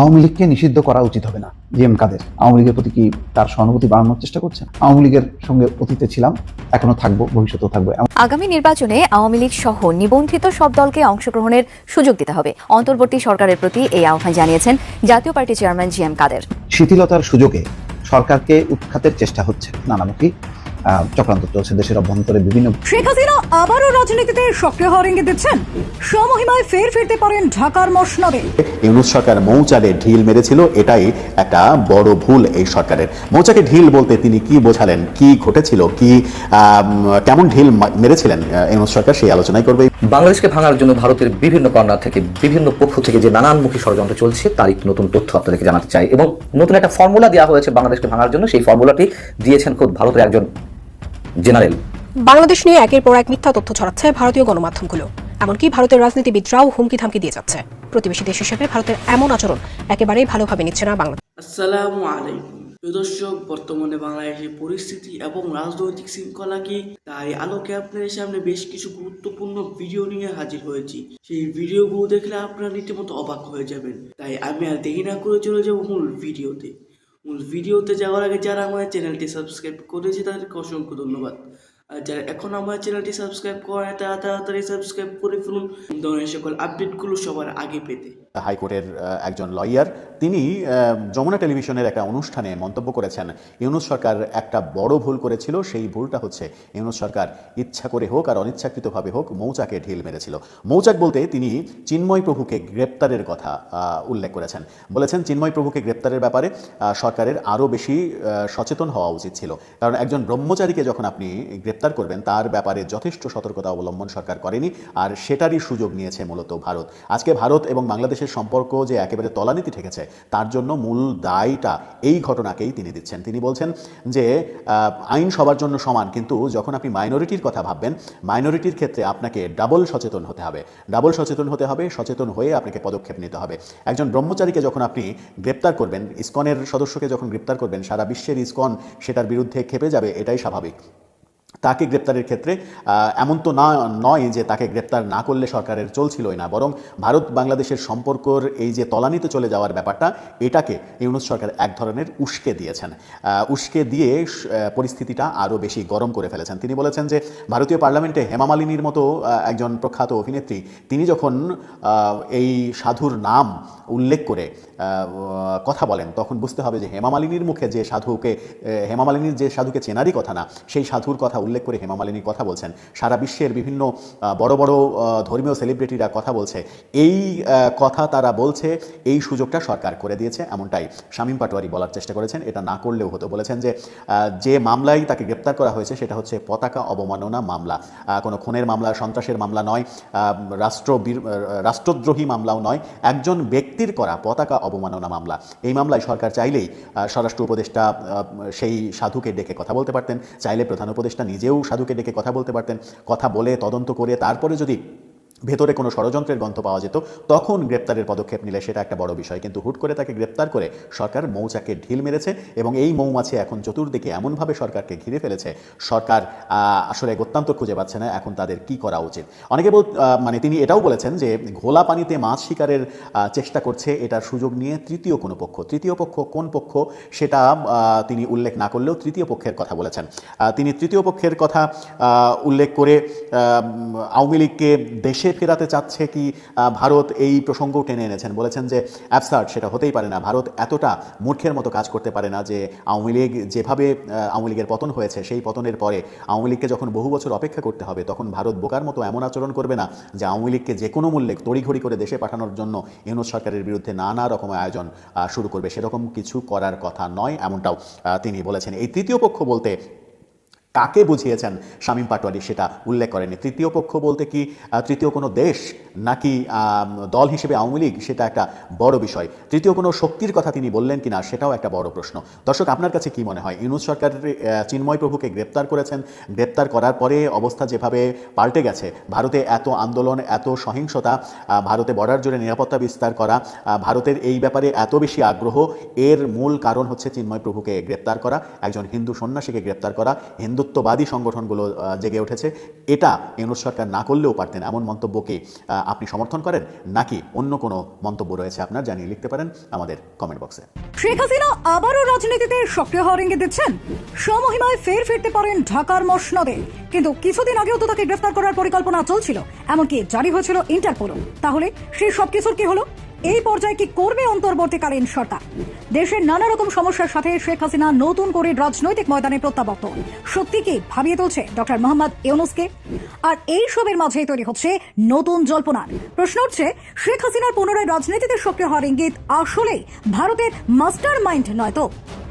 আওয়ামী লীগকে নিষিদ্ধ করা উচিত হবে না জি এম কাদের। আওয়ামী লীগের প্রতি কি তার সহানুভূতি বাড়ানোর চেষ্টা করছেন? আওয়ামী লীগের সঙ্গে অতীতে ছিলাম এখনও থাকব ভবিষ্যতেও থাকব। আগামী নির্বাচনে আওয়ামী লীগ সহ নিবন্ধিত সব দলকে অংশগ্রহণের সুযোগ দিতে হবে অন্তর্বর্তী সরকারের প্রতি এই আহ্বান জানিয়েছেন Jatiya Party chairman G M Kader. শিথিলতার সুযোগে সরকারকে উৎখাতের চেষ্টা হচ্ছে নানামুখী। চক্রান্ত চলছে দেশের অভ্যন্তরে বিভিন্ন শেখ হাসিনা আবারও রাজনীতিতে সক্রিয় হওয়ার ইঙ্গিত দিচ্ছেন। সমহিমায় ফের ফিরতে পারেন ঢাকার মসনদে। ইউনুস সরকার মৌচাকে ঢিল মেরেছিল এটাই একটা বড় ভুল এই সরকারের। মৌচাকে ঢিল বলতে তিনি কি বোঝালেন কি ঘটেছিল কি কেমন ঢিল মেরেছিলেন ইউনুস সরকার সেই আলোচনাই করবে। বাংলাদেশকে ভাঙার জন্য ভারতের বিভিন্ন কর্নার থেকে বিভিন্ন পক্ষ থেকে যে নানানমুখী ষড়যন্ত্র চলছে তারই নতুন তথ্য আপনাদেরকে জানাতে চাই। এবং নতুন একটা ফর্মুলা দেওয়া হয়েছে বাংলাদেশকে ভাঙার জন্য। সেই ফর্মুলাটি দিয়েছেন খোদ ভারতের একজন জেনারেল। বাংলাদেশ নিয়ে একের পর এক মিথ্যা তথ্য ছড়াচ্ছে ভারতীয় গণমাধ্যমগুলো। এমনকি ভারতের রাজনীতিবিদরাও হুমকি থামকি দিয়ে যাচ্ছে। প্রতিবেশী দেশ হিসেবে ভারতের এমন আচরণ একেবারেই ভালোভাবে নিচ্ছে না বাংলাদেশ। আসসালামু আলাইকুম। দর্শক বর্তমানে বাংলাদেশের পরিস্থিতি এবং রাজনৈতিক শৃঙ্খলা কি তাই আলোকে আপনাদের সামনে বেশ কিছু গুরুত্বপূর্ণ ভিডিও নিয়ে হাজির হয়েছি। সেই ভিডিওগুলো দেখলে আপনারা রীতিমতো অবাক হয়ে যাবেন। তাই আমি আর দেরি না করে চলে যাব মূল ভিডিওতে। মূল ভিডিওতে যাওয়ার আগে যারা আমার চ্যানেলটি সাবস্ক্রাইব করেছে তাদেরকে অসংখ্য ধন্যবাদ। আর যারা এখন আমার চ্যানেলটি সাবস্ক্রাইব করে তাড়াতাড়ি সাবস্ক্রাইব করে ফেলুন। ধরনের সকল আপডেটগুলো সবার আগে পেতে। হাইকোর্টের একজন লয়ার তিনি যমুনা টেলিভিশনের একটা অনুষ্ঠানে মন্তব্য করেছেন, ইউনুস সরকার একটা বড় ভুল করেছিল, সেই ভুলটা হচ্ছে ইউনুস সরকার ইচ্ছা করে হোক আর অনিচ্ছাকৃতভাবে হোক মৌচাকে ঢিল মেরেছিল। মৌচাক বলতে তিনি চিন্ময় প্রভুকে গ্রেপ্তারের কথা উল্লেখ করেছেন। বলেছেন, চিন্ময় প্রভুকে গ্রেপ্তারের ব্যাপারে সরকারের আরও বেশি সচেতন হওয়া উচিত ছিল। কারণ একজন ব্রহ্মচারীকে যখন আপনি গ্রেপ্তার করবেন, তার ব্যাপারে যথেষ্ট সতর্কতা অবলম্বন সরকার করেনি, আর সেটারই সুযোগ নিয়েছে মূলত ভারত। আজকে ভারত এবং বাংলাদেশের সম্পর্ক যে একেবারে তলানিতে ঠেকেছে, তার জন্য মূল দায়টা এই ঘটনাকেই তিনি দিচ্ছেন। তিনি বলছেন যে আইন সবার জন্য সমান, কিন্তু যখন আপনি মাইনরিটির কথা ভাববেন, মাইনরিটির ক্ষেত্রে আপনাকে ডাবল সচেতন হতে হবে। ডাবল সচেতন হতে হবে, সচেতন হয়ে আপনাকে পদক্ষেপ নিতে হবে। একজন ব্রহ্মচারীকে যখন আপনি গ্রেপ্তার করবেন, ইসকনের সদস্যকে যখন গ্রেপ্তার করবেন, সারা বিশ্বের ইসকন সেটার বিরুদ্ধে খেপে যাবে, এটাই স্বাভাবিক। তাকে গ্রেপ্তারের ক্ষেত্রে এমন তো না নয় যে তাকে গ্রেপ্তার না করলে সরকারের চলছিলই না। বরং ভারত বাংলাদেশের সম্পর্কর এই যে তলানিতে চলে যাওয়ার ব্যাপারটা এটাকে ইউনুস সরকার এক ধরনের উস্কে দিয়েছেন। উস্কে দিয়ে পরিস্থিতিটা আরও বেশি গরম করে ফেলেছেন। তিনি বলেছেন যে ভারতীয় পার্লামেন্টে হেমা মালিনীর মতো একজন প্রখ্যাত অভিনেত্রী তিনি যখন এই সাধুর নাম উল্লেখ করে কথা বলেন তখন বুঝতে হবে যে হেমা মালিনীর মুখে যে সাধুকে আহ, হেমা মালিনীর যে সাধুকে চেনারই কথা না সেই সাধুর কথা উল্লেখ করে হেমা মালিনী কথা বলছেন। সারা বিশ্বের বিভিন্ন বড় বড় ধর্মীয় সেলিব্রিটিরা কথা বলছে। এই কথা তারা বলছে, এই সুযোগটা সরকার করে দিয়েছে, এমনটাই শামীম পাটোয়ারি বলার চেষ্টা করেছেন। এটা না করলেও হতো। বলেছেন যে যে মামলায় তাকে গ্রেপ্তার করা হয়েছে সেটা হচ্ছে পতাকা অবমাননা মামলা। কোনো খুনের মামলা, সন্ত্রাসের মামলা নয় রাষ্ট্র রাষ্ট্রদ্রোহী মামলাও নয়, একজন ব্যক্তির করা পতাকা অবমাননা মামলা। এই মামলায় সরকার চাইলেই স্বরাষ্ট্র উপদেষ্টা সেই সাধুকে ডেকে কথা বলতে পারতেন, চাইলে প্রধান উপদেষ্টা নিজেও সাধুকে ডেকে কথা বলতে পারতেন কথা বলে তদন্ত করে তারপরে যদি ভেতরে কোনো ষড়যন্ত্রের গন্ধ পাওয়া যেত, তখন গ্রেপ্তারের পদক্ষেপ নিলে সেটা একটা বড় বিষয়। কিন্তু হুট করে তাকে গ্রেপ্তার করে সরকার মৌচাকে ঢিল মেরেছে এবং এই মৌমাছি এখন চতুর্দিকে এমনভাবে সরকারকে ঘিরে ফেলেছে, সরকার আসলে অত্যন্ত খুঁজে পাচ্ছে না এখন তাদের কি করা উচিত। অনেকে বল মানে তিনি এটাও বলেছেন যে ঘোলা পানিতে মাছ শিকারের চেষ্টা করছে, এটার সুযোগ নিয়ে তৃতীয় কোনো পক্ষ। তৃতীয় পক্ষ কোন পক্ষ সেটা তিনি উল্লেখ না করলেও তৃতীয় পক্ষের কথা বলেছেন। তিনি তৃতীয় পক্ষের কথা উল্লেখ করে আওয়ামী লীগকে দেশে ফেরাতে চাচ্ছে কি ভারত এই প্রসঙ্গও টেনে এনেছেন। বলেছেন যে অ্যাবসার্ট সেটা হতেই পারে না। ভারত এতটা মূর্খের মতো কাজ করতে পারে না যে, আওয়ামী লীগ যেভাবে আওয়ামী লীগের পতন হয়েছে, সেই পতনের পরে আওয়ামী লীগকে যখন বহু বছর অপেক্ষা করতে হবে, তখন ভারত বোকার মতো এমন আচরণ করবে না যে, আওয়ামী লীগকে যে কোনো মূল্যে তড়িঘড়ি করে দেশে পাঠানোর জন্য ইউনুস সরকারের বিরুদ্ধে নানা রকম আয়োজন শুরু করবে। সেরকম কিছু করার কথা নয় এমনটাও তিনি বলেছেন। এই তৃতীয় পক্ষ বলতে কাকে বুঝিয়েছেন শামীম পাটোয়ারি সেটা উল্লেখ করেনি তৃতীয় পক্ষ বলতে কি তৃতীয় কোনো দেশ নাকি দল হিসেবে আওয়ামী লীগ, সেটা একটা বড় বিষয়। তৃতীয় কোনো শক্তির কথা তিনি বললেন কিনা, সেটাও একটা বড় প্রশ্ন। দর্শক, আপনার কাছে কি মনে হয়? ইউনুস সরকার চিন্ময় প্রভুকে গ্রেপ্তার করেছেন। গ্রেপ্তার করার পরে অবস্থা যেভাবে পাল্টে গেছে, ভারতে এত আন্দোলন, এত সহিংসতা ভারতে বর্ডার জুড়ে নিরাপত্তা বিস্তার করা ভারতের এই ব্যাপারে এত বেশি আগ্রহ, এর মূল কারণ হচ্ছে চিন্ময় প্রভুকে গ্রেপ্তার করা। একজন হিন্দু সন্ন্যাসীকে গ্রেপ্তার করা, হিন্দুত্ব হিন্দুত্ববাদী সংগঠনগুলো জেগে উঠেছে। এটা ইউনুস সরকার না করলেও পারতেন এমন মন্তব্যকে আপনি সমর্থন করেন? নাকি অন্য কোনো মন্তব্য রয়েছে আপনার? জানিয়ে লিখতে পারেন আমাদের কমেন্ট বক্সে শেখ হাসিনা আবারও রাজনীতিতে সক্রিয় হওয়ার ইঙ্গিত দিচ্ছেন। স্বমহিমায় ফের ফিরতে পারেন ঢাকার মসনদে। কিন্তু কিছুদিন আগেও তো তাকে গ্রেফতার করার পরিকল্পনা চলছিল। এমনকি জারি হয়েছিল ইন্টারপোলও তাহলে সেই সবকিছুর কি হলো? এই পর্যায়ে কি করবে অন্তর্বর্তীকালীন সরকার? দেশের নানা রকম সমস্যার সাথে শেখ হাসিনা নতুন করে রাজনৈতিক ময়দানে প্রত্যাবর্তন। সত্যি কি ভাবিয়ে তুলছে ডক্টর মোহাম্মদ ইউনুসকে? আর এই সবের মাঝেই তৈরি হচ্ছে নতুন জল্পনার প্রশ্ন হচ্ছে শেখ হাসিনার পুনরায় রাজনীতিতে সক্রিয় হওয়ার ইঙ্গিত আসলেই ভারতের মাস্টার মাইন্ড নয় তো?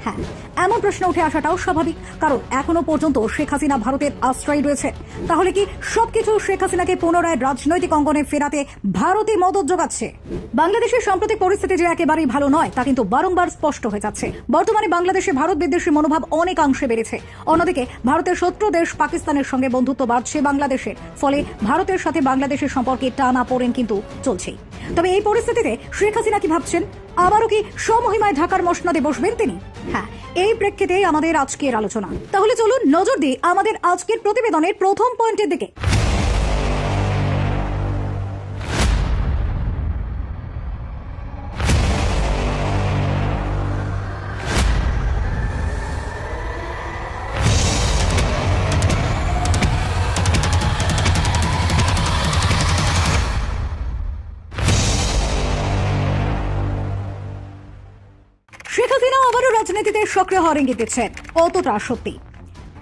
হ্যাঁ এমন প্রশ্ন উঠে আসাটাও স্বাভাবিক, কারণ এখনও পর্যন্ত শেখ হাসিনা ভারতের আশ্রয় রয়েছে। তাহলে কি সবকিছু শেখ হাসিনাকে পুনরায় রাজনৈতিক অঙ্গনে ফেরাতে ভারতই মদত যোগাচ্ছে? বাংলাদেশের সাম্প্রতিক পরিস্থিতি যে একেবারেই ভালো নয়, তা কিন্তু বারংবার স্পষ্ট হয়ে যাচ্ছে। বর্তমানে বাংলাদেশে ভারত বিদ্বেষী মনোভাব অনেকাংশে বেড়েছে। অন্যদিকে, ভারতের শত্রু দেশ পাকিস্তানের সঙ্গে বন্ধুত্ব বাড়ছে বাংলাদেশের, ফলে ভারতের সাথে বাংলাদেশের সম্পর্কে টানা পড়েন কিন্তু চলছেই। তবে এই পরিস্থিতিতে শেখ হাসিনা কি ভাবছেন? আবারও কি স্বমহিমায় ঢাকার মসনদে বসবেন তিনি? হ্যাঁ এই প্রেক্ষিতেই আমাদের আজকের আলোচনা। তাহলে চলুন নজর দিই আমাদের আজকের প্রতিবেদনের প্রথম পয়েন্টের দিকে। শেখ হাসিনা আবারও রাজনীতিতে সক্রিয় হওয়ার ইঙ্গিত দিচ্ছেন। কতটা সত্যি?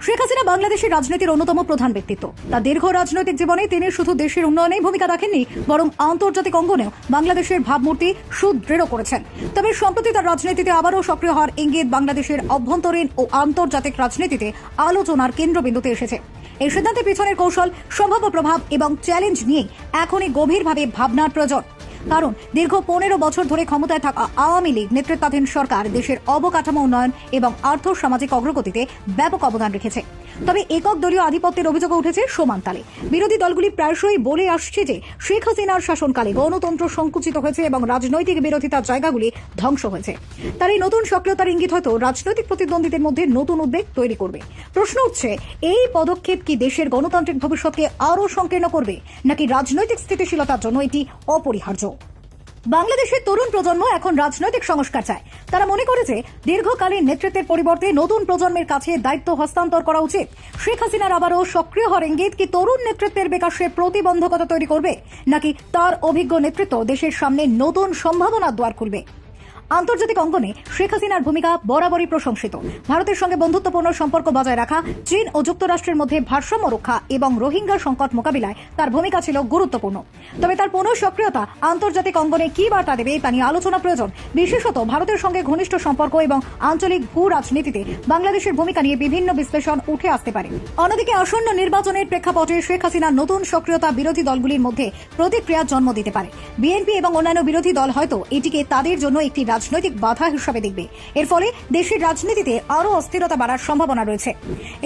শেখ হাসিনা বাংলাদেশের রাজনীতির অন্যতম প্রধান ব্যক্তিত্ব। তার দীর্ঘ রাজনৈতিক জীবনে তিনি শুধু দেশের উন্নয়নেই ভূমিকা রাখেননি, বরং আন্তর্জাতিক অঙ্গনেও বাংলাদেশের ভাবমূর্তি সুদৃঢ় করেছেন। তবে সম্প্রতি তার রাজনীতিতে আবারও সক্রিয় হওয়ার ইঙ্গিত বাংলাদেশের অভ্যন্তরীণ ও আন্তর্জাতিক রাজনীতিতে আলোচনার কেন্দ্রবিন্দুতে এসেছে। এই সিদ্ধান্তের পিছনের কৌশল সম্ভাব্য প্রভাব এবং চ্যালেঞ্জ নিয়ে এখনই গভীরভাবে ভাবনার প্রয়োজন। কারণ দীর্ঘ পনেরো বছর ধরে ক্ষমতায় থাকা আওয়ামী লীগ নেতৃত্বাধীন সরকার দেশের অবকাঠামো উন্নয়ন এবং আর্থ সামাজিক অগ্রগতিতে ব্যাপক অবদান রেখেছে। তবে একক দলীয় আধিপত্যের অভিযোগ উঠেছে সমান তালে। বিরোধী দলগুলি প্রায়শই বলে আসছে যে শেখ হাসিনার শাসনকালে গণতন্ত্র সংকুচিত হয়েছে এবং রাজনৈতিক বিরোধিতার জায়গাগুলি ধ্বংস হয়েছে। তার এই নতুন সক্রিয়তার ইঙ্গিত হয়তো রাজনৈতিক প্রতিদ্বন্দ্বীদের মধ্যে নতুন উদ্বেগ তৈরি করবে। প্রশ্ন হচ্ছে এই পদক্ষেপ কি দেশের গণতান্ত্রিক ভবিষ্যৎকে আরও সংকীর্ণ করবে, নাকি রাজনৈতিক স্থিতিশীলতার জন্য এটি অপরিহার্য? বাংলাদেশের তরুণ প্রজন্ম এখন রাজনৈতিক সংস্কার চায়। তারা মনে করে যে দীর্ঘকালীন নেতৃত্বের পরিবর্তে নতুন প্রজন্মের কাছে দায়িত্ব হস্তান্তর করা উচিত। শেখ হাসিনার আবারও সক্রিয় হওয়ার ইঙ্গিত কি তরুণ নেতৃত্বের বিকাশে প্রতিবন্ধকতা তৈরি করবে, নাকি তার অভিজ্ঞ নেতৃত্ব দেশের সামনে নতুন সম্ভাবনার দ্বার খুলবে? আন্তর্জাতিক অঙ্গনে শেখ হাসিনার ভূমিকা বরাবরই প্রশংসিত। ভারতের সঙ্গে বন্ধুত্বপূর্ণ সম্পর্ক বজায় রাখা, চীন ও যুক্তরাষ্ট্রের মধ্যে ভারসাম্য রক্ষা এবং রোহিঙ্গা সংকট মোকাবিলায় তার ভূমিকা ছিল গুরুত্বপূর্ণ। তবে তার পুনঃ সক্রিয়তা আন্তর্জাতিক অঙ্গনে কি বার্তা দেবে তা নিয়ে আলোচনা প্রয়োজন, বিশেষত ভারতের সঙ্গে ঘনিষ্ঠ সম্পর্ক এবং আঞ্চলিক ভূ রাজনীতিতে বাংলাদেশের ভূমিকা নিয়ে বিভিন্ন বিশ্লেষণ উঠে আসতে পারে। অন্যদিকে আসন্ন নির্বাচনের প্রেক্ষাপটে শেখ হাসিনার নতুন সক্রিয়তা বিরোধী দলগুলির মধ্যে প্রতিক্রিয়া জন্ম দিতে পারে। বিএনপি এবং অন্যান্য বিরোধী দল হয়তো এটিকে তাদের জন্য একটি রাজনৈতিক বাধা হিসাবে দেখবে। এর ফলে দেশের রাজনীতিতে আরও অস্থিরতা বাড়ার সম্ভাবনা রয়েছে।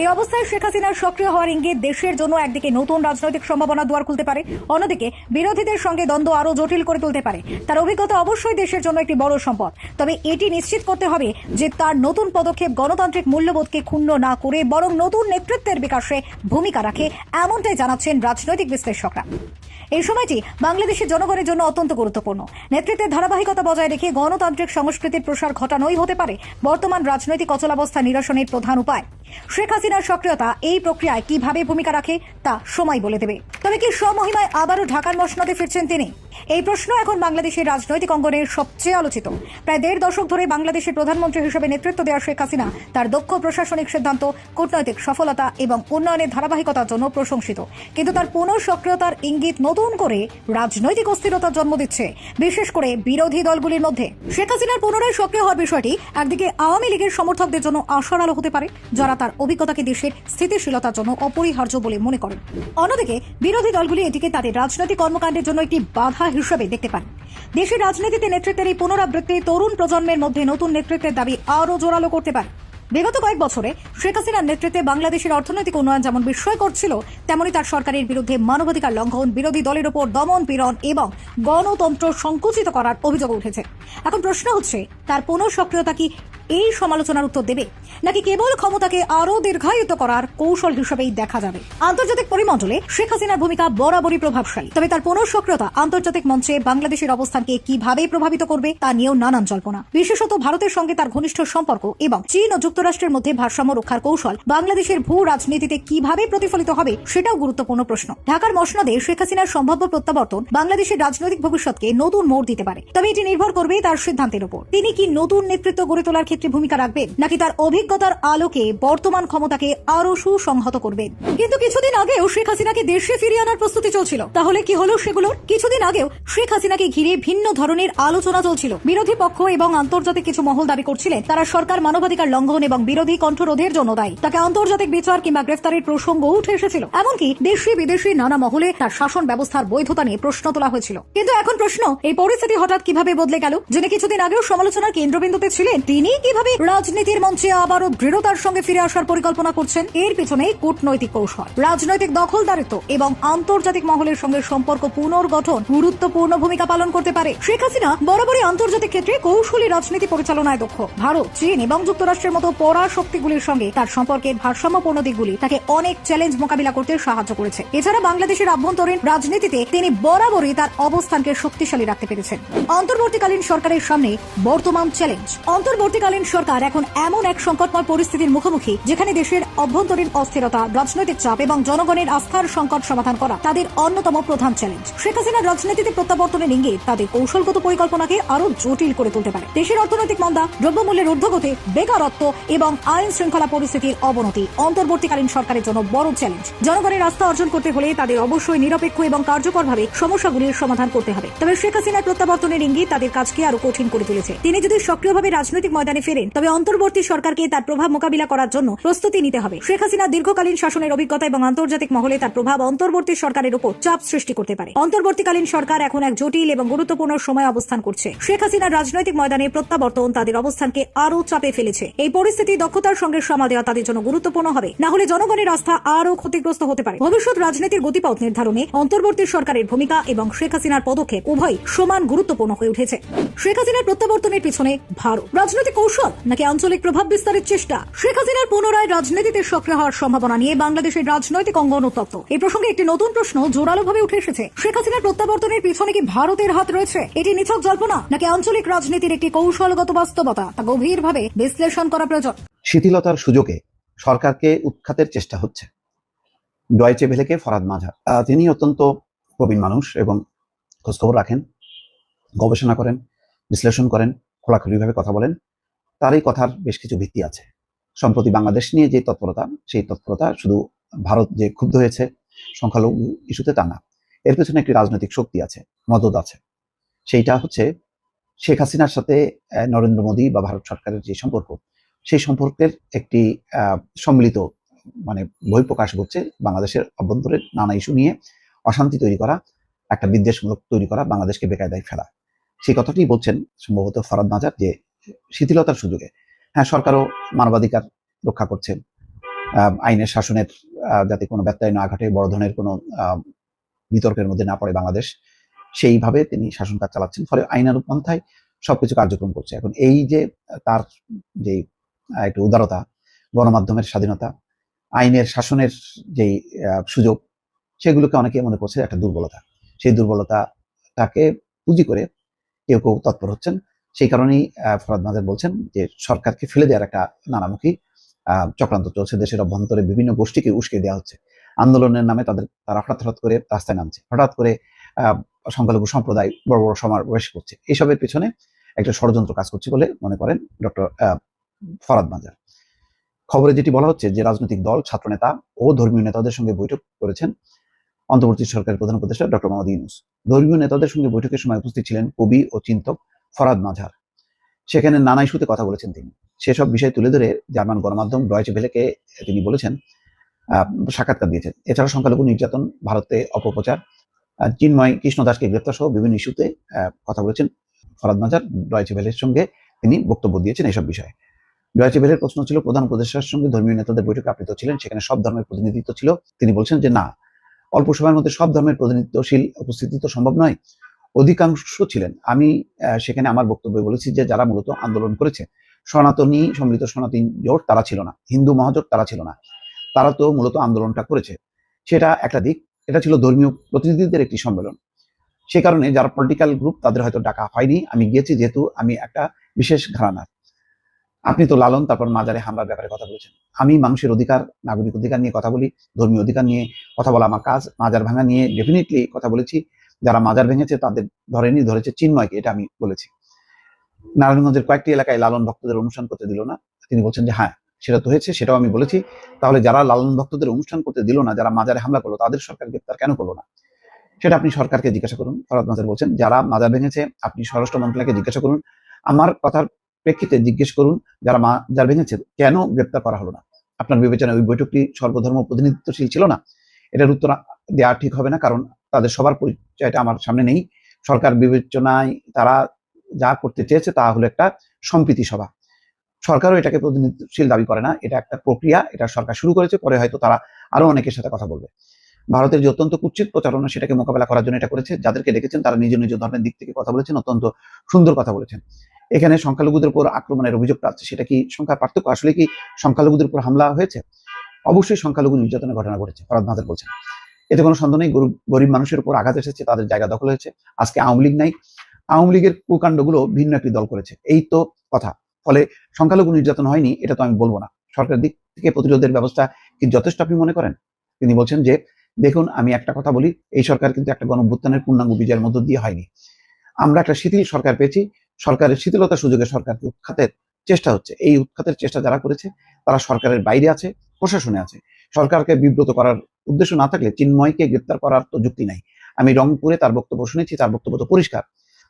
এই অবস্থায় শেখ হাসিনার সক্রিয় হওয়ার ইঙ্গিত দেশের জন্য একদিকে নতুন রাজনৈতিক সম্ভাবনা দুয়ার খুলতে পারে, অন্যদিকে বিরোধীদের সঙ্গে দ্বন্দ্ব আরও জটিল করে তুলতে পারে। তার অভিজ্ঞতা অবশ্যই দেশের জন্য একটি বড় সম্পদ। তবে এটি নিশ্চিত করতে হবে যে তার নতুন পদক্ষেপ গণতান্ত্রিক মূল্যবোধকে ক্ষুণ্ণ না করে বরং নতুন নেতৃত্বের বিকাশে ভূমিকা রাখে, এমনটাই জানাচ্ছেন রাজনৈতিক বিশ্লেষকরা। এই সময়টি বাংলাদেশের জনগণের জন্য অত্যন্ত গুরুত্বপূর্ণ। নেতৃত্বের ধারাবাহিকতা বজায় রেখে গণতান্ত্রিক সংস্কৃতির প্রসার ঘটানোই হতে পারে বর্তমান রাজনৈতিক অচলাবস্থা নিরসনের প্রধান উপায়। শেখ হাসিনার সক্রিয়তা এই প্রক্রিয়ায় কীভাবে ভূমিকা রাখে তা সময় বলে দেবে। তবে কি স্বমহিমায় আবারও ঢাকার মসনদে ফিরছেন তিনি? এই প্রশ্ন এখন বাংলাদেশের রাজনৈতিক অঙ্গনের সবচেয়ে আলোচিত। প্রায় দেড় দশক ধরে বাংলাদেশের প্রধানমন্ত্রী হিসেবে নেতৃত্ব দেওয়া শেখ হাসিনা তার দক্ষ প্রশাসনিক সিদ্ধান্ত, কূটনৈতিক সফলতা এবং উন্নয়নের ধারাবাহিকতার জন্য প্রশংসিত। কিন্তু তার পুনঃ সক্রিয়তার ইঙ্গিত নতুন করে রাজনৈতিক অস্থিরতার জন্ম দিচ্ছে, বিশেষ করে বিরোধী দলগুলির মধ্যে। শেখ হাসিনার পুনরায় সক্রিয় হওয়ার বিষয়টি একদিকে আওয়ামী লীগের সমর্থকদের জন্য আশার আলো হতে পারে, যারা তার অভিজ্ঞতাকে দেশের স্থিতিশীলতার জন্য অপরিহার্য বলে মনে করেন। অন্যদিকে, বিরোধী দলগুলি এটিকে তাদের রাজনৈতিক কর্মকাণ্ডের জন্য একটি বাধা হিসেবে দেখতে পান দেশের রাজনীতিতে নেতৃত্বের এই পুনরাবৃত্তি তরুণ প্রজন্মের মধ্যে নতুন নেতৃত্বের দাবি আরও জোরালো করতে পারে। বিগত কয়েক বছরে শেখ হাসিনার নেতৃত্বে বাংলাদেশের অর্থনৈতিক উন্নয়ন যেমন বিস্ময় করছিল তেমনই তার সরকারের বিরুদ্ধে মানবাধিকার লঙ্ঘন, বিরোধী দলের ওপর দমন পীড়ন এবং গণতন্ত্র সংকুচিত করার অভিযোগ উঠেছে। এখন প্রশ্ন হচ্ছে, তার পুনঃ সক্রিয়তা কি এই সমালোচনার উত্তর দেবে। নাকি কেবল ক্ষমতাকে আরও দীর্ঘায়িত করার কৌশল হিসেবেই দেখা যাবে? আন্তর্জাতিক পরিমণ্ডলে শেখ হাসিনার ভূমিকা বরাবরই প্রভাবশালী। তবে তার পুনঃসক্রিয়তা আন্তর্জাতিক মঞ্চে বাংলাদেশের অবস্থানকে কীভাবে প্রভাবিত করবে তা নিয়েও নানান জল্পনা। বিশেষত ভারতের সঙ্গে তার ঘনিষ্ঠ সম্পর্ক এবং চীন ও যুক্তরাষ্ট্রের মধ্যে ভারসাম্য রক্ষার কৌশল বাংলাদেশের ভূ রাজনীতিতে কীভাবে প্রতিফলিত হবে সেটাও গুরুত্বপূর্ণ প্রশ্ন। ঢাকার মসনদে শেখ হাসিনার সম্ভাব্য প্রত্যাবর্তন বাংলাদেশের রাজনৈতিক ভবিষ্যৎকে নতুন মোড় দিতে পারে। তবে এটি নির্ভর করবে তার সিদ্ধান্তের উপর তিনি কি নতুন নেতৃত্ব গড়ে তোলার ক্ষেত্রে ভূমিকা রাখবেন নাকি তার অভিজ্ঞতার আলোকে বর্তমান ক্ষমতাকে আরও সুসংহত করবেন কিন্তু কিছুদিন আগেও শেখ হাসিনাকে দেশে ফিরিয়ে আনার প্রস্তুতি চলছিল। তাহলে কি হলো সেগুলোর? কিছুদিন আগেও শেখ হাসিনাকে ঘিরে ভিন্ন ধরনের আলোচনা চলছিল। বিরোধী পক্ষ এবং আন্তর্জাতিক কিছু মহল দাবি করছিলেন, তারা সরকার মানবাধিকার লঙ্ঘন এবং বিরোধী কণ্ঠরোধের জন্য দায়ী। তাকে আন্তর্জাতিক বিচার কিংবা গ্রেফতারের প্রসঙ্গ উঠে এসেছিল। এমনকি দেশি বিদেশি নানা মহলে তার শাসন ব্যবস্থার বৈধতা নিয়ে প্রশ্ন তোলা হয়েছিল। কিন্তু এখন প্রশ্ন, এই পরিস্থিতি হঠাৎ কীভাবে বদলে গেল? যিনি কিছুদিন আগেও সমালোচনার কেন্দ্রবিন্দুতে ছিলেন, তিনি কীভাবে রাজনীতির মঞ্চে আবারও দৃঢ়তার সঙ্গে ফিরে আসার পরিকল্পনা করছেন? এর পিছনে কূটনৈতিক কৌশল, রাজনৈতিক দখলদারিত্ব এবং আন্তর্জাতিক মহলের সঙ্গে সম্পর্ক পুনর্গঠন গুরুত্বপূর্ণ ভূমিকা পালন করতে পারে। শেখ হাসিনা বরাবরই আন্তর্জাতিক ক্ষেত্রে কৌশলী রাজনীতি পরিচালনায় দক্ষ। ভারত, চীন এবং যুক্তরাষ্ট্রের মতো পরাশক্তিগুলির সঙ্গে তার সম্পর্কের ভারসাম্যপূর্ণ দিকগুলি তাকে অনেক চ্যালেঞ্জ মোকাবিলা করতে সাহায্য করেছে। এছাড়া বাংলাদেশের আভ্যন্তরীণ রাজনীতিতে তিনি বরাবরই তার অবস্থানকে শক্তিশালী রাখতে পেরেছেন। অন্তর্বর্তীকালীন সরকারের সামনে বর্তমান চ্যালেঞ্জ অন্তর্বর্তীকালীন সরকার এখন এমন এক সংকটময় পরিস্থিতির মুখোমুখি, যেখানে দেশের অভ্যন্তরীণ অস্থিরতা, রাজনৈতিক চাপ এবং জনগণের আস্থার সংকট সমাধান করা তাদের অন্যতম প্রধান চ্যালেঞ্জ শেখ হাসিনার রাজনীতিতে প্রত্যাবর্তনের ইঙ্গিত তাদের কৌশলগত পরিকল্পনাকে আরও জটিল করে তুলতে পারে। দেশের অর্থনৈতিক মন্দা, দ্রব্যমূল্যের ঊর্ধ্বগতি, বেকারত্ব এবং আইন শৃঙ্খলা পরিস্থিতির অবনতি অন্তর্বর্তীকালীন সরকারের জন্য বড় চ্যালেঞ্জ জনগণের আস্থা অর্জন করতে হলে তাদের অবশ্যই নিরপেক্ষ এবং কার্যকরভাবে সমস্যাগুলির সমাধান করতে হবে। তবে শেখ হাসিনার প্রত্যাবর্তনের ইঙ্গিত তাদের কাজকে আরও কঠিন করে তুলেছে। তিনি যদি সক্রিয়ভাবে রাজনৈতিক ময়দানে ফেরেন। তবে অন্তর্বর্তী সরকারকে তার প্রভাব মোকাবিলা করার জন্য প্রস্তুতি নিতে হবে। শেখ হাসিনা দীর্ঘকালীন শাসনের অভিজ্ঞতা এবং আন্তর্জাতিক মহলে তার প্রভাব অন্তর্বর্তী সরকারের উপর চাপ সৃষ্টি করতে পারে। অন্তর্বর্তীকালীন সরকার এখন এক জটিল এবং গুরুত্বপূর্ণ সময় অবস্থান করছে। শেখ হাসিনার রাজনৈতিক ময়দানে প্রত্যাবর্তন তাদের অবস্থানকে আরও চাপে ফেলেছে। এই পরিস্থিতি দক্ষতার সঙ্গে সামাল দেওয়া তাদের জন্য গুরুত্বপূর্ণ হবে। না হলে জনগণের আস্থা আরও ক্ষতিগ্রস্ত হতে পারে। ভবিষ্যৎ রাজনীতির গতিপথ নির্ধারণে অন্তর্বর্তী সরকারের ভূমিকা এবং শেখ হাসিনার পদক্ষেপ উভয় সমান গুরুত্বপূর্ণ হয়ে উঠেছে। শেখ হাসিনার প্রত্যাবর্তনের পিছনে ভারত। রাজনৈতিক কৌশল নাকি আঞ্চলিক প্রভাব বিস্তারের চেষ্টা? শেখ হাসিনার পুনরায় রাজনীতিতে সক্রিয় হওয়ার সম্ভাবনা নিয়ে বাংলাদেশের রাজনৈতিক অঙ্গন উত্তপ্ত। এই প্রসঙ্গে একটি নতুন প্রশ্ন জোরালোভাবে উঠে এসেছে। শেখ হাসিনার প্রত্যাবর্তনের পিছনে কি ভারতের হাত রয়েছে? এটি নিছক জল্পনা নাকি আঞ্চলিক রাজনীতির একটি কৌশলগত বাস্তবতা তা গভীরভাবে বিশ্লেষণ করা প্রয়োজন? শিথিলতার সুযোগে সরকারকে উৎখাতের চেষ্টা হচ্ছে। ডয়েচে ভেলেকে ফরাদ মাঝা তিনি অত্যন্ত প্রবীণ মানুষ এবং খোঁজখবর রাখেন, গবেষণা করেন, বিশ্লেষণ করেন, খোলাখুলিভাবে কথা বলেন। তার এই কথার বেশ কিছু ভিত্তি আছে। সম্প্রতি বাংলাদেশ নিয়ে যে তৎপরতা, সেই তৎপরতা শুধু ভারত যে ক্ষুব্ধ হয়েছে সংখ্যালঘু ইস্যুতে তা না। এর পেছনে একটি রাজনৈতিক শক্তি আছে, মদত আছে। সেইটা হচ্ছে শেখ হাসিনার সাথে নরেন্দ্র মোদী বা ভারত সরকারের যে সম্পর্ক, সেই সম্পর্কের একটি সম্মিলিত মানে বহিঃপ্রকাশ ঘটছে বাংলাদেশের অভ্যন্তরের নানা ইস্যু নিয়ে। অশান্তি তৈরি করা, একটা বিদ্বেষমূলক তৈরি করা বাংলাদেশকে বেকায়দায় ফেলা। সেই কথাটি বলছেন সম্ভবত ফরাদ মাজার যে শিথিলতার সুযোগে। হ্যাঁ সরকারও মানবাধিকার রক্ষা করছে। আহ, আইনের শাসনের যাতে কোনো ব্যত্যয় না ঘটে বড় ধরনের কোনো বিতর্কের মধ্যে না পড়ে বাংলাদেশ সেইভাবে তিনি শাসন কাজ চালাচ্ছেন। ফলে আইনানুগ পন্থায় সবকিছু কার্যক্রম করছে। এখন এই যে তার যে একটু উদারতা গণমাধ্যমের স্বাধীনতা আইনের শাসনের যেই সুযোগ সেগুলোকে অনেকে মনে করছে একটা দুর্বলতা। সেই দুর্বলতাটাকে পুঁজি করে কেউ কেউ তৎপর হচ্ছেন। সেই কারণেই ফরাদ মাজার বলছেন যে সরকারকে ফেলে দেওয়ার একটা নানামুখী চক্রান্ত চলছে। দেশের অভ্যন্তরে বিভিন্ন গোষ্ঠীকে উস্কে দেওয়া হচ্ছে। আন্দোলনের নামে তাদের, তারা হঠাৎ হঠাৎ করে রাস্তায় নামছে। হঠাৎ করে সংখ্যালঘু সম্প্রদায় বড় বড় সমাবেশ করছে। এইসবের পিছনে একটা ষড়যন্ত্র কাজ করছে বলে মনে করেন ডক্টর ফরাদ মাজার খবরে যেটি বলা হচ্ছে যে রাজনৈতিক দল, ছাত্রনেতা ও ধর্মীয় নেতাদের সঙ্গে বৈঠক করেছেন অন্তর্বর্তী সরকারের প্রধান উপদেষ্টা ডক্টর মোহাম্মদ ইউনুস। ধর্মীয় নেতাদের সঙ্গে বৈঠকের সময় উপস্থিত ছিলেন কবি ও চিন্তক ফরাদ মাঝার। সেখানে নানা ইস্যুতে কথা বলেছেন তিনি। সেসব বিষয় তুলে ধরে জার্মান গণমাধ্যম ডয়েচে ভেলেকে তিনি বলেছেন সাক্ষাৎকার দিয়েছেন। এছাড়া সংখ্যালঘু নির্যাতন, ভারতে অপপ্রচার চিন্ময় কৃষ্ণ দাসকে গ্রেপ্তার সহ বিভিন্ন ইস্যুতে কথা বলেছেন ফরাদ মাজার ডয়েচে ভেলের সঙ্গে তিনি বক্তব্য দিয়েছেন এসব বিষয়ে। ডয়েচে ভেলের প্রশ্ন ছিল, প্রধান উপদেষ্টার সঙ্গে ধর্মীয় নেতাদের বৈঠকে আপনি তো ছিলেন, সেখানে সব ধর্মের প্রতিনিধিত্ব ছিল। তিনি বলছেন যে, না, অল্প সময়ের মধ্যে সব ধর্মের প্রতিনিধিত্বশীল উপস্থিতি তো সম্ভব নয়। অধিকাংশ ছিলেন। আমি সেখানে আমার বক্তব্যে বলেছি যে যারা মূলত আন্দোলন করেছে, সনাতনী, সম্মিলিত সনাতন জোট তারা ছিল না, হিন্দু মহাজোট তারা ছিল না। তারা তো মূলত আন্দোলনটা করেছে। সেটা একটা দিক, এটা ছিল ধর্মীয় প্রতিনিধিদের একটি সম্মেলন। সে কারণে যারা পলিটিক্যাল গ্রুপ তাদের হয়তো ডাকা হয়নি। আমি গিয়েছি যেহেতু আমি একটা বিশেষ ঘরানার। আপনি তো লালন, তারপর মাজারে হামলার ব্যাপারে কথা বলেছেন। আমি মানুষের অধিকার, নাগরিক অধিকার নিয়ে কথা বলি, ধর্মীয় অধিকার নিয়ে কথা বলা আমার কাজ, মাজার ভাঙা নিয়ে ডেফিনেটলি কথা বলেছি। যারা মাজার ভেঙেছে তাদের ধরেনি, ধরেছে চিন্ময়কে, এটা আমি বলেছি। নারায়ণগঞ্জের কয়েকটি এলাকায় লালন ভক্তদের অনুষ্ঠান করতে দিল না। তিনি বলছেন যে হ্যাঁ সেটা তো হয়েছে, সেটাও আমি বলেছি। তাহলে যারা লালন ভক্তদের অনুষ্ঠান করতে দিল না, যারা মাজারে হামলা করল, তাদের সরকার গ্রেপ্তার কেন করল না? সেটা আপনি সরকারকে জিজ্ঞাসা করুন, ফরাদ নাজার বলছেন, যারা মাজার ভেঙেছে, আপনি স্বরাষ্ট্র মন্ত্রণালয়কে জিজ্ঞাসা করুন। আমার কথার প্রেক্ষিতে জিজ্ঞেস করুন, যারা মাজার ভেঙেছে, কেন গ্রেপ্তার করা হলো না? আপনার বিবেচনায় ওই বৈঠকটি সর্বধর্ম প্রতিনিধিত্বশীল ছিল না? এটার উত্তর দেওয়া ঠিক হবে না, কারণ তাদের সবার পরিচয়টা আমার সামনে নেই। সরকার বিবেচনায় তারা যা করতে চেয়েছে তা হলো একটা সম্প্রীতি সভা। সরকারও এটাকে প্রতিনিধিত্বশীল দাবি করে না, এটা একটা প্রক্রিয়া, এটা সরকার শুরু করেছে, পরে হয়তো তারা আরও অনেকের সাথে কথা বলবে। ভারতের যে অত্যন্ত কুচ্ছিত প্রচারণা, সেটাকে মোকাবেলা করার জন্য এটা করেছে, যাদেরকে ডেকেছেন তারা নিজ নিজ ধর্মের দিক থেকে কথা বলেছেন, অত্যন্ত সুন্দর কথা বলেছেন। এখানে সংখ্যালঘুদের উপর আক্রমণের অভিযোগটা আছে সেটা কি সংখ্যার পার্থক্য? আসলে কি সংখ্যালঘুদের উপর হামলা হয়েছে? অবশ্যই সংখ্যালঘু নির্যাতনের ঘটনা ঘটেছে, ফরাদ বলছেন। এতে কোনো সন্দেহ নেই গরিব মানুষের উপর আঘাত এসেছে, তাদের জায়গা দখল হয়েছে। আজকে আওয়ামী লীগ নাই। আওয়ামী লীগের কুকাণ্ডগুলো ভিন্ন একটি দল করেছে। এই তো কথা। ফলে সংখ্যালঘু নির্যাতন হয়নি, এটা তো আমি বলব না। সরকারের দিক থেকে প্রতিরোধের ব্যবস্থা কি যথেষ্ট আপনি মনে করেন? তিনি বলছেন যে, দেখুন, আমি একটা কথা বলি, এই সরকার কিন্তু একটা গণভ্যুত্থানের পূর্ণাঙ্গ বিজয়ের মধ্য দিয়ে হয়নি। আমরা একটা শিথিল সরকার পেয়েছি। সরকারের শিথিলতা সুযোগে সরকারকে উৎখাতের চেষ্টা হচ্ছে। এই উৎখাতের চেষ্টা যারা করেছে, তারা সরকারের বাইরে আছে, প্রশাসনে আছে। সরকারকে বিব্রত করার উদ্দেশ্য না থাকলে চিন্ময়কে গ্রেপ্তার করার তো যুক্তি নাই। আমি রংপুরে তার বক্তব্য শুনেছি, তার বক্তব্য তো পরিষ্কার।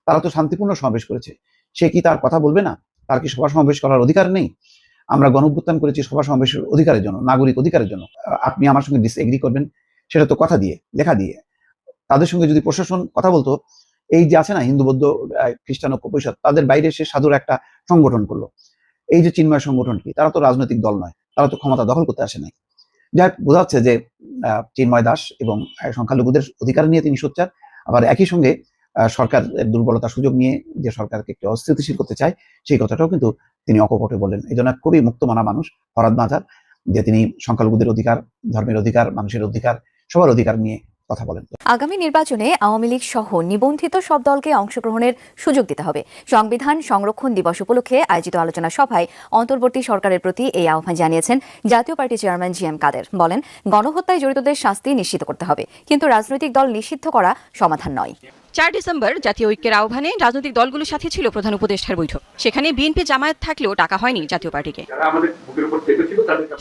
তারা তো শান্তিপূর্ণ সমাবেশ করেছে। সে কি তার কথা বলবে না? তার কি সভা সমাবেশ করার অধিকার নেই? আমরা গণভ্যুত্থান করেছি সভা সমাবেশের অধিকারের জন্য, নাগরিক অধিকারের জন্য। আপনি আমার সঙ্গে ডিসএগ্রি করবেন, সেটা তো কথা দিয়ে, লেখা দিয়ে। তাদের সঙ্গে যদি প্রশাসন কথা বলতো, এই যে আছে না, হিন্দু, বৌদ্ধ খ্রিস্টান ঐক্য পরিষদ তাদের বাইরে সে সাধুর একটা সংগঠন করল। এই যে চিন্ময় সংগঠন কি, তারা তো রাজনৈতিক দল নয়, তারা তো ক্ষমতা দখল করতে আসে নাই। যাই হোক, বোঝা যাচ্ছে যে চিন্ময় দাস এবং সংখ্যালঘুদের অধিকার নিয়ে তিনি সোচ্চার। আবার একই সঙ্গে সরকার দুর্বলতা সুযোগ নিয়ে যে সরকারকে একটু অস্থিতিশীল করতে চায় সেই কথাটাও কিন্তু তিনি অকপটে বললেন। এই জন্য খুবই মুক্তমানা মানুষ ফরাদ মাজার যে তিনি সংখ্যালঘুদের অধিকার ধর্মের অধিকার মানুষের অধিকার সবার অধিকার নিয়ে কথা বলেন। আগামী নির্বাচনে আওয়ামী লীগ সহ নিবন্ধিত সব দলকে অংশগ্রহণের সুযোগ দিতে হবে। সংবিধান সংরক্ষণ দিবস উপলক্ষে আয়োজিত আলোচনা সভায় অন্তর্বর্তী সরকারের প্রতি এই আহ্বান জানিয়েছেন Jatiya Party chairman G M Kader. বলেন, গণহত্যায় জড়িতদের শাস্তি নিশ্চিত করতে হবে, কিন্তু রাজনৈতিক দল নিষিদ্ধ করা সমাধান নয়। চার ডিসেম্বর জাতীয় ঐক্যের আহ্বানে রাজনৈতিক দলগুলোর সাথে ছিল প্রধান উপদেষ্টার বৈঠক। সেখানে বিএনপি জামায়াত থাকলেও টাকা হয়নি জাতীয় পার্টিকে।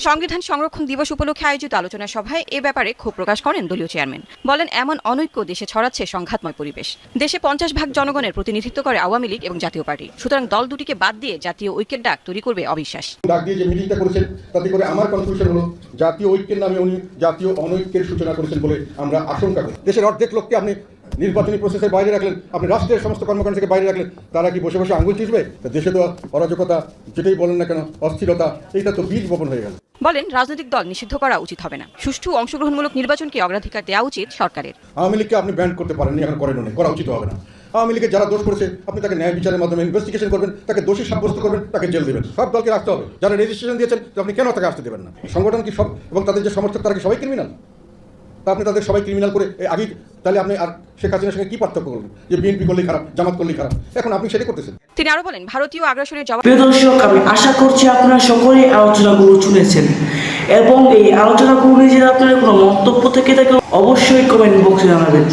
সংবিধান সংরক্ষণ দিবস উপলক্ষে আয়োজিত আলোচনা সভায় এ ব্যাপারে ক্ষোভ প্রকাশ করেন দলীয় চেয়ারম্যান। বলেন এমন অনৈক্য দেশে ছড়াচ্ছে সংঘাতময় পরিবেশ। দেশে পঞ্চাশ ভাগ জনগণের প্রতিনিধিত্ব করে আওয়ামী লীগ এবং জাতীয় পার্টি। সুতরাং দল দুটিকে বাদ দিয়ে জাতীয় ঐক্যের ডাক তৈরি করবে অবিশ্বাস। ডাক দিয়ে যে মিটিংটা করেছেন তাতে করে আমার কনফিউশন হলো জাতীয় ঐক্যের নামে উনি জাতীয় অনৈক্যের সূচনা করেছেন বলে আমরা আশঙ্কা করি। দেশের অর্ধেক লোককে আপনি নির্বাচনী প্রসেসের বাইরে রাখলেন আপনি রাষ্ট্রের সমস্ত কর্মকাণ্ড থেকে বাইরে রাখলেন তারা কি বসে বসে আঙুল চিসবে দেশে তো অরাজকতা যেটাই বলেন না কেন অস্থিরতা এইটা তো বীজ বপন হয়ে গেল। বলেন রাজনৈতিক দল নিষিদ্ধ করা উচিত হবে না। সুষ্ঠু অংশগ্রহণমূলক নির্বাচনকে অগ্রাধিকার দেওয়া উচিত সরকারের। আওয়ামী লীগকে আপনি ব্যান্ড করতে পারেননি এখন করেন করা উচিত হবে না। আওয়ামী লীগের যারা দোষ করেছে আপনি তাকে ন্যায় বিচারের মাধ্যমে ইনভেস্টিগেশন করবেন তাকে দোষী সাব্যস্ত করবেন তাকে জেল দেবেন। সব দলকে রাখতে হবে। যারা রেজিস্ট্রেশন দিয়েছেন আপনি কেন তাকে আসতে দেবেন না? সংগঠন কি সব এবং তাদের যে সমর্থক তারা কি সবাই ক্রিমিনাল তা আপনি তাদের সবাই ক্রিমিনাল করে আগেই তাহলে আপনি আর শেখ হাসিনার সঙ্গে কি পার্থক্য করবেন যে বিএনপি করলেই খারাপ জামাত করলেই খারাপ। এখন আপনি সেটাই করতেছেন। তিনি আরও বলেন ভারতীয় আগ্রাসনের জবাব প্রিয় দর্শক আমি আশা করছি আপনারা সকলেই আলোচনাগুলো শুনেছেন এবং এই আলোচনাগুলো নিয়ে যদি আপনাদের কোনো মন্তব্য থেকে থাকে অবশ্যই কমেন্ট বক্সে জানাবেন।